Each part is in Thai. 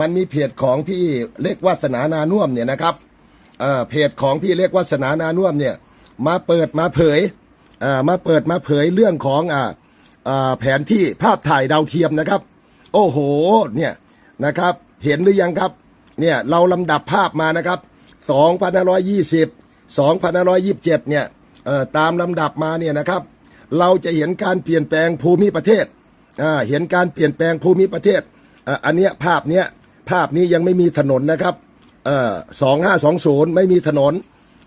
มันมีเพจของพี่เล็กวาสนานานุ่มเนี่ยนะครับเอ่อเพจของพี่เล็กวาสนานานุ่มเนี่ย มาเปิดมาเผยเอ่อมาเปิดมาเผยเรื่องของอ่าแผนที่ภาพถ่ายดาวเทียมนะครับ โอ้โหเนี่ยนะครับเห็นหรือยังครับเนี่ยเราลำดับภาพมานะครับ2520 2527เนี่ยเอ่อตามลำดับมาเนี่ยนะครับ เราจะเห็นการเปลี่ยนแปลงภูมิประเทศเห็นการเปลี่ยนแปลงภูมิประเทศอันเนี้ยภาพเนี้ย ภาพนี้ยังไม่มีถนนนะครับเอ่อ2520ไม่มีถนน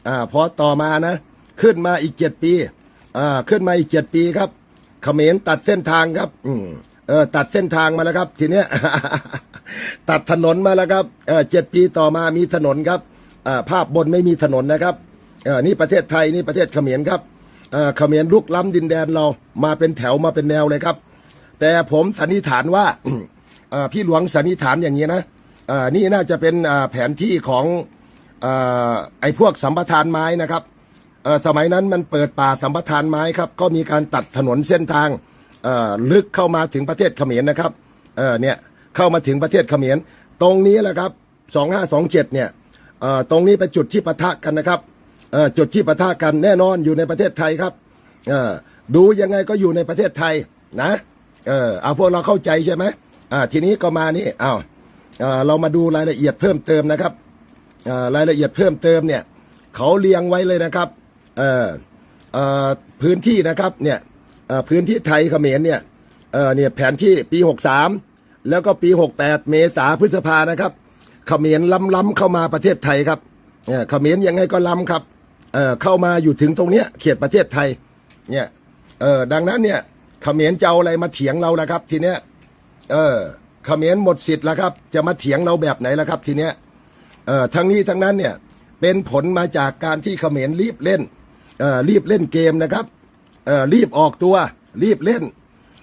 อ่าพอต่อมานะ ขึ้นมาอีก7ปีอ่าขึ้นมาอีก7ปีครับเขมรตัดเส้นทางครับอืมเออตัดเส้นทางมาแล้วครับ ทีเนี้ยตัดถนนมาแล้วครับเออเจ็ดปีต่อมามีถนนครับอ่าภาพบนไม่มีถนนนะครับเออนี่ประเทศไทยนี่ประเทศเขมรครับเออเขมรลุกล้ำดินแดนเรามาเป็นแถวมาเป็นแนวเลยครับ แต่ผมสันนิษฐานว่า พี่หลวงสันนิษฐานอย่างนี้นะอนี่น่าจะเป็นแผนที่ของอไอ้พวกสัมปทานไม้นะครับสมัยนั้นมันเปิดป่าสัมปทานไม้ครับ ก็มีการตัดถนนเส้นทางลึกเข้ามาถึงประเทศเขมรนะครับเนี่ยเข้ามาถึงประเทศเขมร ตรงนี้แหละครับ 2527 เนี่ยเอ่อตรงนี้เป็นจุดที่ปะทะกันนะครับจุดที่ปะทะกันแน่นอนอยู่ในประเทศไทยครับดูยังไงก็อยู่ในประเทศไทยนะ เออเอาพวกเราเข้าใจใช่ไหม อ่าทีนี้ก็มานี่อ้าวเรามาดูรายละเอียดเพิ่มเติมนะครับรายละเอียดเพิ่มเติมเนี่ยเขาเรียงไว้เลยนะครับเออเออพื้นที่นะครับเนี่ยพื้นที่ไทยเขมรเนี่ยเออเนี่ยแผนที่ปี63แล้วก็ปี68เมษาพฤษภานะครับเขมรล้ำล้ำเข้ามาประเทศไทยครับเอ่อเขมรยังไงก็ล้ำครับเออเข้ามาอยู่ถึงตรงเนี้ยเขตประเทศไทยเนี่ยเออดังนั้นเนี่ยเขมรจะเอาอะไรมาเถียงเราละครับ ทีเนี้ย เออเขมรหมดสิทธิ์แล้วครับ จะมาเถียงเราแบบไหนแล่ะครับ ทีเนี้ยเออทั้งนี้ทั้งนั้นเนี่ยเป็นผลมาจากการที่เขมรรีบเล่นเออรีบเล่นเกมนะครับเออรีบออกตัว รีบเล่น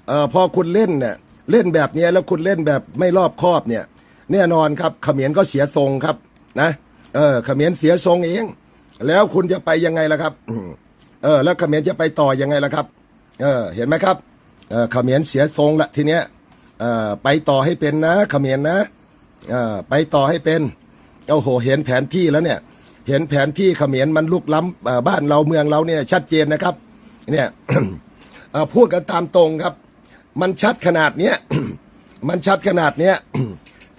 เออพอคุณเล่นเนี่ยเล่นแบบนี้แล้วคุณเล่นแบบไม่รอบคอบเนี่ย แน่นอนครับเขมรก็เสียทรงครับนะเออเขมรเสียทรงเอง แล้วคุณจะไปยังไงล่ะครับเออแล้วเขมรจะไปต่อยังไงล่ะครับ เออเห็นไหมครับเออเขมรเสียทรงละทีเนี้ย ไปต่อให้เป็นนะเขมรนะอไปต่อให้เป็นโอ้โหเห็นแผนที่แล้วเนี่ย เห็นแผนที่เขมรมันลุกล้ำบ้านเราเมืองเราเนี่ยชัดเจนนะครับ เนี่ยพูดกันตามตรงครับ มันชัดขนาดเนี้ยมันชัดขนาดเนี้ย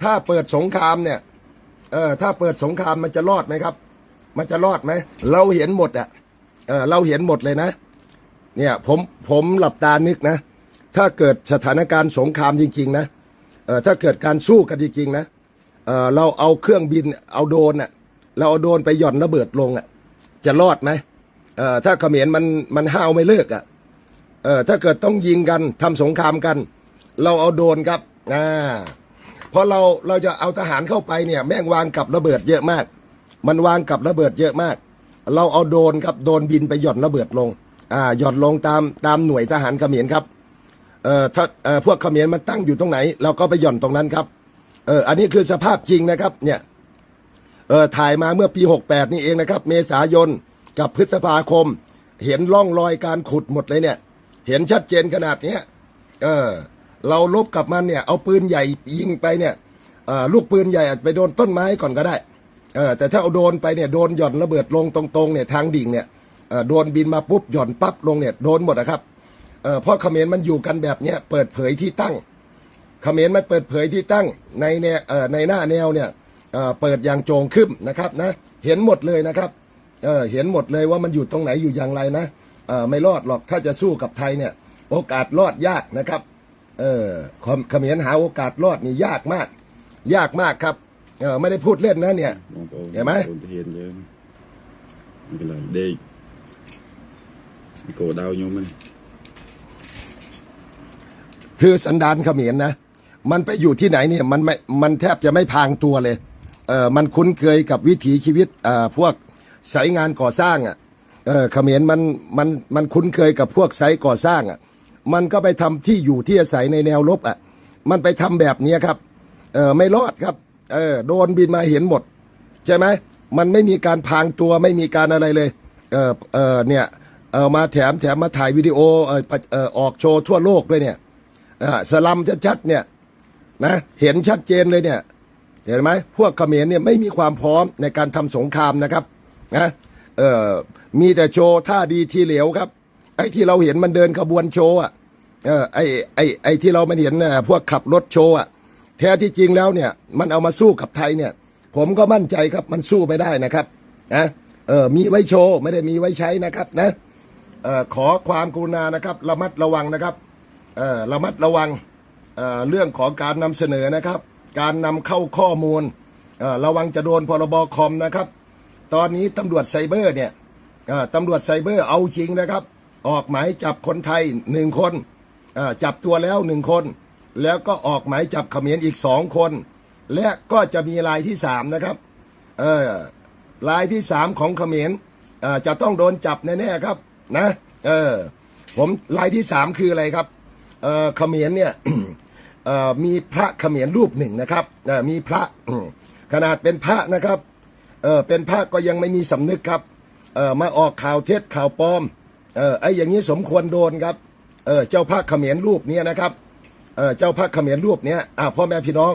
ถ้าเปิดสงครามเนี่ย เออถ้าเปิดสงครามมันจะรอดไหมครับ มันจะรอดไหมเราเห็นหมดอะเออเราเห็นหมดเลยนะ เนี่ย ผมผมหลับตานึกนะ ถ้าเกิดสถานการณ์สงครามจริง ๆ นะเออถ้าเกิดการสู้กันจริงๆนะเออเราเอาเครื่องบินเอาโดนอะ เราเอาโดนไปหย่อนระเบิดลงอะ จะรอดไหมเออถ้าเขมรมันมันห้าวไม่เลิกอะเออถ้าเกิดต้องยิงกันทำสงครามกัน เราเอาโดนครับอ่าเพราะเราเราจะเอาทหารเข้าไปเนี่ย แม่งวางกับระเบิดเยอะมาก มันวางกับระเบิดเยอะมาก เราเอาโดนครับโดนบินไปหย่อนระเบิดลง อ่าหย่อนลงตามตามหน่วยทหารเขมรครับ เอ่อถ้าเอ่อพวกเขมรมันตั้งอยู่ตรงไหน เราก็ไปหย่อนตรงนั้นครับ เอออันนี้คือสภาพจริงนะครับ เนี่ย เออถ่ายมาเมื่อปี 68 นี่เองนะครับ เมษายนกับพฤษภาคม เห็นร่องรอยการขุดหมดเลยเนี่ย เห็นชัดเจนขนาดเนี้ยเออ เราลบกับมันเนี่ย เอาปืนใหญ่ยิงไปเนี่ยเออลูกปืนใหญ่อาจไปโดนต้นไม้ก่อนก็ได้เออแต่ถ้าเอาโดนไปเนี่ยโดนหย่อนระเบิดลงตรงๆเนี่ยทางดิ่งเนี่ยเออโดนบินมาปุ๊บหย่อนปั๊บลงเนี่ยโดนหมดนะครับ เออเพราะเขมรมันอยู่กันแบบเนี้ยเปิดเผยที่ตั้งเขมรมันเปิดเผยที่ตั้งในเนี่ยอในหน้าแนวเนี่ยเออเปิดอย่างโจงขึ้นนะครับนะเห็นหมดเลยนะครับเออเห็นหมดเลยว่ามันอยู่ตรงไหนอยู่อย่างไรนะเออไม่รอดหรอกถ้าจะสู้กับไทยเนี่ย โอกาสรอดยากนะครับเออขมขมรหาโอกาสรอดนี่ยากมาก ยากมากครับเออไม่ได้พูดเล่นนะเนี่ยเห็นไหมเด็กโกดาวโยมมัน คือสันดานเขมรนะ มันไปอยู่ที่ไหนเนี่ยมันไม่มันแทบจะไม่พางตัวเลยเออมันคุ้นเคยกับวิถีชีวิตเอ่อพวกสายงานก่อสร้างอะเออเขมรมันมันมันคุ้นเคยกับพวกไซต์ก่อสร้างอะมันก็ไปทำที่อยู่ที่อาศัยในแนวรบอะมันไปทำแบบเนี้ครับเออไม่รอดครับเออโดนบินมาเห็นหมด ใช่ไหมมันไม่มีการพางตัวไม่มีการอะไรเลยเออเออเนี่ยเออมาแถมแถมมาถ่ายวิดีโอเออเออออกโชว์ทั่วโลกด้วยเนี่ย สลัมชัดๆเนี่ยนะเห็นชัดเจนเลยเนี่ย เห็นไหมพวกเขมรเนี่ยไม่มีความพร้อมในการทำสงครามนะครับนะเออมีแต่โชว์ท่าดีทีเหลวครับ ไอ้ที่เราเห็นมันเดินขบวนโชว์อะเออไอ้ไอ้ไอ้ที่เรามันเห็นนะพวกขับรถโชว์อะแท้ที่จริงแล้วเนี่ย มันเอามาสู้กับไทยเนี่ย ผมก็มั่นใจครับมันสู้ไม่ได้นะครับนะเออมีไว้โชว์ไม่ได้มีไว้ใช้นะครับนะเออขอความกรุณานะครับระมัดระวังนะครับ ระมัดระวังเเรื่องของการนำเสนอนะครับ การนำเข้าข้อมูลระวังจะโดนพรบคอมนะครับ ตอนนี้ตำรวจไซเบอร์เนี่ยตำรวจไซเบอร์เอาจริงนะครับ ออกหมายจับคนไทยหนึ่งคนจับตัวแล้วหนึ่งคน แล้วก็ออกหมายจับเขมรอีกสองคน และก็จะมีรายที่สามนะครับรายที่สามของเขมรจะต้องโดนจับแน่ๆครับนะ เออ ผมรายที่สามคืออะไรครับ เอ่อเขมรเนี่ยเอ่อมีพระเขมรรูปหนึ่งนะครับเอ่อมีพระขนาดเป็นพระนะครับเออเป็นพระก็ยังไม่มีสำนึกครับเออมาออกข่าวเท็จข่าวปลอมเออไอ้อย่างนี้สมควรโดนครับเออเจ้าพระเขมรรูปเนี้ยนะครับเออเจ้าพระเขมรรูปเนี้ยอ่าพ่อแม่พี่น้อง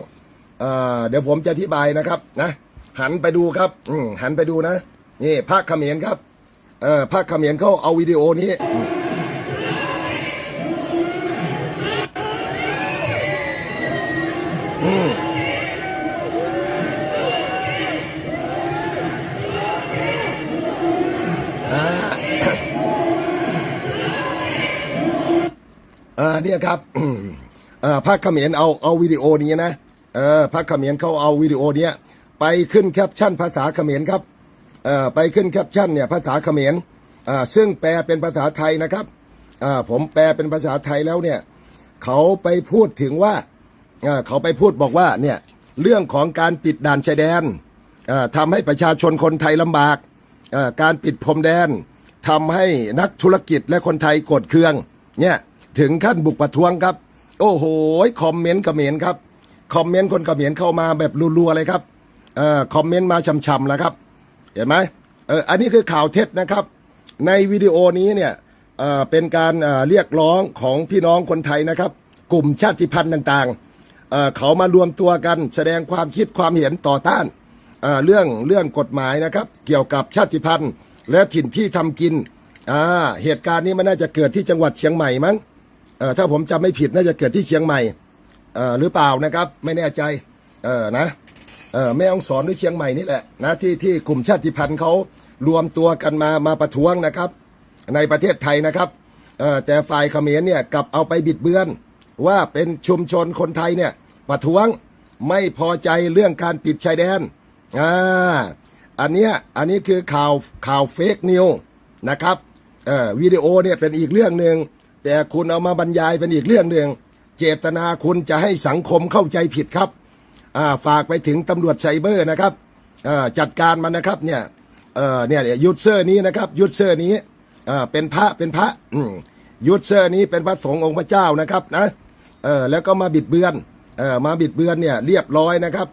เออเดี๋ยวผมจะอธิบายนะครับนะหันไปดูครับอืมหันไปดูนะนี่พระเขมรครับเออพระเขมรเขาเอาวิดีโอนี้ เออเนี่ยครับเออภาคเขมรเอาเอาวิดีโอนี้นะเออภาคเขมรเขาเอาวิดีโอเนี้ยไปขึ้นแคปชั่นภาษาเขมรครับเออไปขึ้นแคปชั่นเนี่ยภาษาเขมรอ่าซึ่งแปลเป็นภาษาไทยนะครับอ่าผมแปลเป็นภาษาไทยแล้วเนี่ยเขาไปพูดถึงว่าอ่าเขาไปพูดบอกว่าเนี่ยเรื่องของการปิดด่านชายแดนอ่าทำให้ประชาชนคนไทยลำบากเอ่อการปิดพรมแดนทำให้นักธุรกิจและคนไทยกรธเครืองเนี่ย ถึงขั้นบุกประท้วงครับ โอ้โหคอมเมนต์เขมรครับคอมเมนต์คนเขมรเข้ามาแบบรัวๆเลยครับเอ่อคอมเมนต์มาช่ำๆแล้วครับ เห็นไหมเอออันนี้คือข่าวเท็จนะครับ ในวิดีโอนี้เนี่ยเอ่อเป็นการเอ่อเรียกร้องของพี่น้องคนไทยนะครับ กลุ่มชาติพันธุ์ต่างๆเอ่อเขามารวมตัวกันแสดงความคิดความเห็นต่อต้านเอ่อเรื่องเรื่องกฎหมายนะครับ เกี่ยวกับชาติพันธุ์ และถิ่นที่ทำกินอ่าเหตุการณ์นี้มันน่าจะเกิดที่จังหวัดเชียงใหม่มั้ง เอ่อถ้าผมจำไม่ผิดน่าจะเกิดที่เชียงใหม่เอ่อหรือเปล่านะครับ ไม่แน่ใจเออนะเออแม่องสอนหรือเชียงใหม่นี่แหละนะที่ที่กลุ่มชาติพันธุ์เขารวมตัวกันมามาประท้วงนะครับ ในประเทศไทยนะครับเอ่อแต่ฝ่ายเขมรเนี่ยกลับเอาไปบิดเบือน ว่าเป็นชุมชนคนไทยเนี่ยประท้วงไม่พอใจเรื่องการปิดชายแดนอ่าอันเนี้ยอันนี้คือข่าวข่าวเฟกนิวนะครับเอ่อวิดีโอเนี่ยเป็นอีกเรื่องหนึ่ง แต่คุณเอามาบรรยายเป็นอีกเรื่องหนึ่งเจตนาคุณจะให้สังคมเข้าใจผิดครับาฝากไปถึงตำรวจไซเบอร์นะครับจัดการมันนะครับเนี่ยเเนี่ยยูเซอร์นี้นะครับยูเซอร์นี้เป็นพระเป็นพระยูเซอร์นี้เป็นพระสงฆ์องค์พระเจ้านะครับนะแล้วก็มาบิดเบือนอมาบิดเบือนเนี่ยเรียบร้อยนะครับ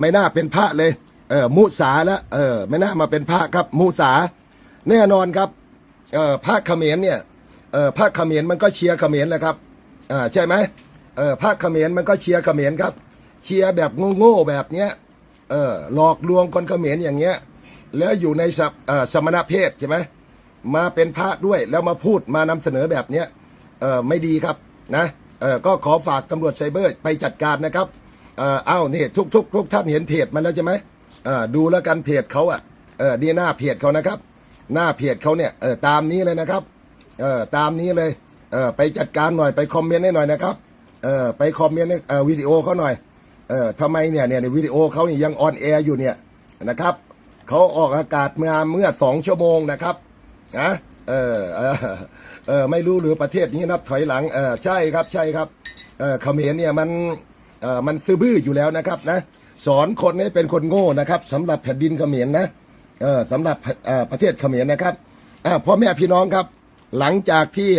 ไม่น่าเป็นพระเลยเมุสาแล้วไม่น่ามาเป็นพระครับมุสาแน่นอนครับพระเขมรเนี่ย เออพระเขมรมันก็เชียร์เขมรแหละครับอ่าใช่ไหมเออพระเขมรมันก็เชียร์เขมรครับ เชียร์แบบโง่ๆแบบเนี้ยเออหลอกลวงคนเขมรอย่างเงี้ย แล้วอยู่ในสมเอ่อสมณเพศใช่ไหมมาเป็นพระด้วยแล้วมาพูดมานำเสนอแบบเนี้ยเออไม่ดีครับนะเออก็ขอฝากตำรวจไซเบอร์ไปจัดการนะครับเอออ้าวนี่ทุกทุกทุกท่านเห็นเพจมันแล้วใช่ไหมเออดูแล้วกันเพจเขาอะเออนี่หน้าเพจเขานะครับ หน้าเพจเขาเนี่ยเออตามนี้เลยนะครับ เออตามนี้เลยเออไปจัดการหน่อยไปคอมเมนต์ให้หน่อยนะครับเออไปคอมเมนต์เออวิดีโอเขาหน่อยเออทำไมเนี่ยเนี่ยวิดีโอเขานี่ยังออนแอร์อยู่เนี่ยนะครับเขาออกอากาศมาเมื่อสองชั่วโมงนะครับนะเออเออเออไม่รู้หรือประเทศนี้นับถอยหลังเออใช่ครับใช่ครับเออเขมรเนี่ยมันเออมันซื่อบื้ออยู่แล้วนะครับนะสอนคนให้เป็นคนโง่นะครับสำหรับแผ่นดินเขมรนะเออสำหรับเออประเทศเขมรนะครับอ่าพ่อแม่พี่น้องครับ หลังจากที่